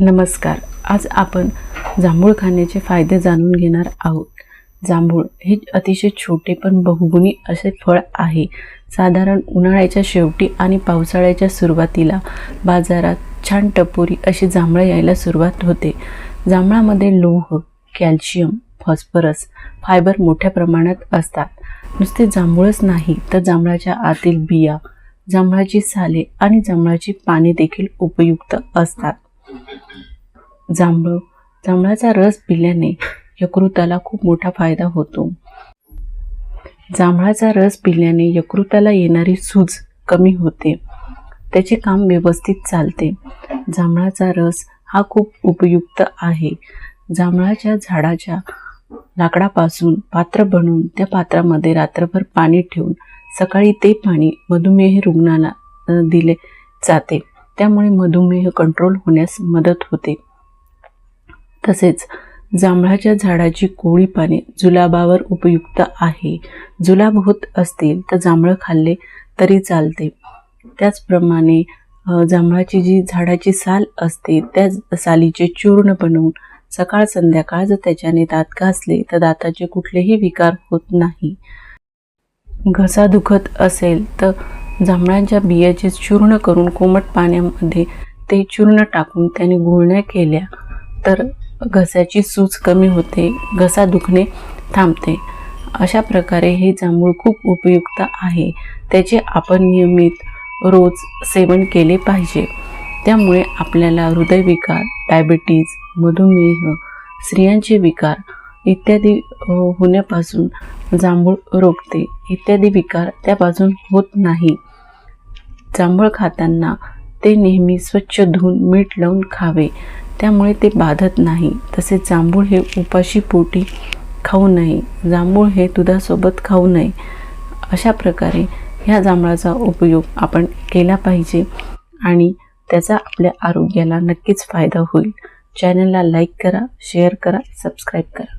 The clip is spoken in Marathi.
नमस्कार. आज आपण जांभूळ खाण्याचे फायदे जाणून घेणार आहोत. जांभूळ हे अतिशय छोटे पण बहुगुणी असे फळ आहे. साधारण उन्हाळ्याच्या शेवटी आणि पावसाळ्याच्या सुरुवातीला बाजारात छान टपोरी अशी जांभळं यायला सुरुवात होते. जांभळामध्ये लोह कॅल्शियम फॉस्फरस फायबर मोठ्या प्रमाणात असतात. नुसते जांभूळच नाही तर जांभळाच्या आतील बिया जांभळाची साले आणि जांभळाची पाने देखील उपयुक्त असतात. जांभळ. जांभळाचा रस पिल्याने यकृताला खूप मोठा फायदा होतो. जांभळाचा रस पिल्याने यकृताला येणारी सूज कमी होते. त्याचे काम व्यवस्थित चालते. जांभळाचा रस हा खूप उपयुक्त आहे. जांभळाच्या झाडाच्या लाकडापासून पात्र बनवून त्या पात्रामध्ये रात्रभर पाणी ठेवून सकाळी ते पाणी मधुमेह रुग्णाला दिले जाते. त्यामुळे मधुमेह कंट्रोल होण्यास मदत होते. तसेच जांभळाच्या झाडाची कोळी पाने जुलाबावर उपयुक्त आहे. जुलाब होत असतील तर जांभळं खाल्ले तरी चालते. त्याचप्रमाणे जांभळाची जी झाडाची साल असते त्या सालीचे चूर्ण बनवून सकाळ संध्याकाळ जर त्याच्याने दात घासले तर दाताचे कुठलेही विकार होत नाही. घसा दुखत असेल तर जांभळांच्या बियाचे चूर्ण करून कोमट पाण्यामध्ये ते चूर्ण टाकून त्याने गुळण्या केल्या तर घसाची सूज कमी होते घसा दुखणे थांबते. अशा प्रकारे हे जांभूळ खूप उपयुक्त आहे. त्याचे आपण नियमित रोज सेवन केले पाहिजे. त्यामुळे आपल्याला हृदयविकार डायबिटीज मधुमेह स्त्रियांचे विकार इत्यादी होण्यापासून जांभूळ रोखते. इत्यादी विकार त्यापासून होत नाही. जांभूळ खाताना ते नेहमी स्वच्छ धुवून मीठ लावून खावे. त्यामुळे ते बाधत नाही. तसेच जांभूळ हे उपाशी पोटी खाऊ नये. जांभूळ हे दुधासोबत खाऊ नये. अशा प्रकारे ह्या जांभळाचा उपयोग आपण केला पाहिजे आणि त्याचा आपल्या आरोग्याला नक्कीच फायदा होईल. चॅनलला लाईक करा शेअर करा सबस्क्राईब करा.